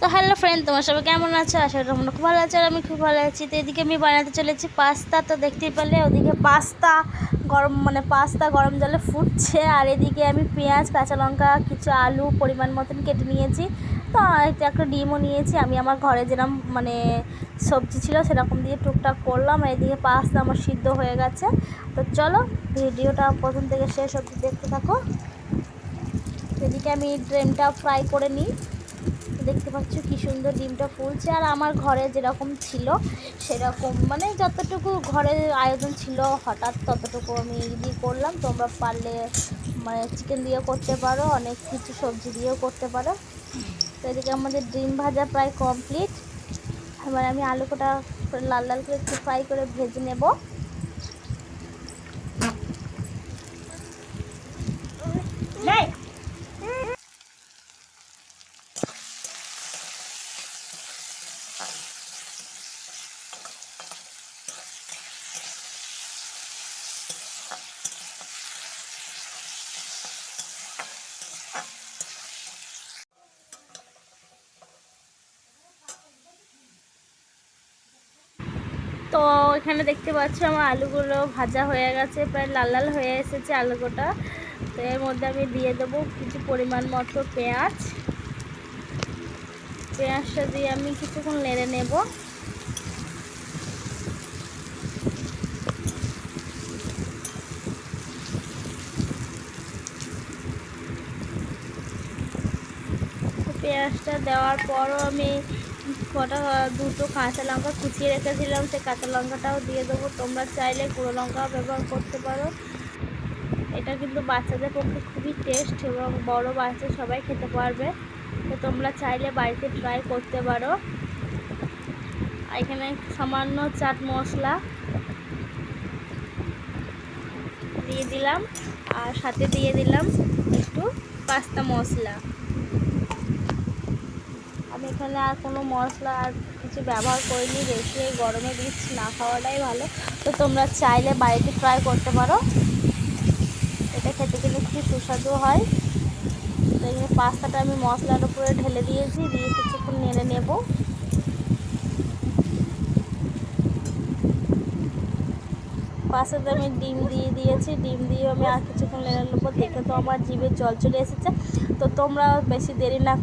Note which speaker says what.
Speaker 1: তো hello friend তোমার সবাই কেমন আছো? করি তোমরা খুব ভালো আছো আর আমি খুব ভালো আছি। তো এদিকে আমি বানাতে চলেছি পাস্তা, তো দেখতেই পেলে ওদিকে পাস্তা গরম মানে পাস্তা গরম জলে ফুটছে। আর এদিকে আমি পেঁয়াজ, কাঁচা লঙ্কা, কিছু আলু পরিমাণ মতন কেটে নিয়েছি। তো এটা একটা ডিমও নিয়েছি। আমি আমার ঘরে যেরকম মানে সবজি ছিল সেরকম দিয়ে টুকটাক করলাম। আর এদিকে পাস্তা আমার সিদ্ধ হয়ে গেছে। তো চলো ভিডিওটা প্রথম থেকে শেষ অবধি দেখতে থাকো। এদিকে আমি ড্রেমটা ফ্রাই করে নিই। দেখতে পাচ্ছ কি সুন্দর ডিমটা ফুলছে। আর আমার ঘরে যেরকম ছিল, সেরকম মানে যতটুকু ঘরের আয়োজন ছিল, হঠাৎ ততটুকু আমি দিয়ে করলাম। তোমরা পারলে মানে চিকেন দিয়েও করতে পারো, অনেক কিছু সবজি দিয়েও করতে পারো। তো এদিকে আমাদের ডিম ভাজা প্রায় কমপ্লিট এবার আমি আলু কটা লাল লাল করে একটু ফ্রাই করে ভেজে নেব। তো এখানে দেখতে পাচ্ছ আমার আলুগুলো ভাজা হয়ে গেছে, প্রায় লাল লাল হয়ে এসেছে আলুগুটা। তো এর মধ্যে আমি দিয়ে দেবো কিছু পরিমাণ মতো পেঁয়াজ। পেঁয়াজটা দিয়ে আমি কিছুক্ষণ নেড়ে নেব। পেঁয়াজটা দেওয়ার পরও আমি কটা দুটো কাঁচা লঙ্কা কুচিয়ে রেখেছিলাম, সেই কাঁচা লঙ্কাটাও দিয়ে দেবো। তোমরা চাইলে গুঁড়ো লঙ্কাও ব্যবহার করতে পারো। এটা কিন্তু বাচ্চাদের পক্ষে খুবই টেস্ট এবং বড় বাচ্চা সবাই খেতে পারবে। তো তোমরা চাইলে বাড়িতে ট্রাই করতে পারো। এখানে সামান্য চাট মশলা দিয়ে দিলাম, আর সাথে দিয়ে দিলাম একটু পাস্তা মশলা। এখানে আর কোনো মশলা আর কিছু ব্যবহার করিনি। বেশি এই গরমে রিচ না খাওয়াটাই ভালো। তো তোমরা চাইলে বাড়িতে ট্রাই করতে পারো। এটা খেতে কিন্তু খুব সুস্বাদু হয়। তো এখানে পাস্তাটা আমি মশলার উপরে ঢেলে দিয়েছি, দিয়ে কিছুক্ষণ নেড়ে নেব। পাস্তাতে আমি ডিম দিয়ে দিয়েছি। ডিম দিয়ে আমি আর কিছুক্ষণ নেড়ে নেব। দেখে তো আমার জিভে জল চলে এসেছে। তো তোমরা বেশি দেরি না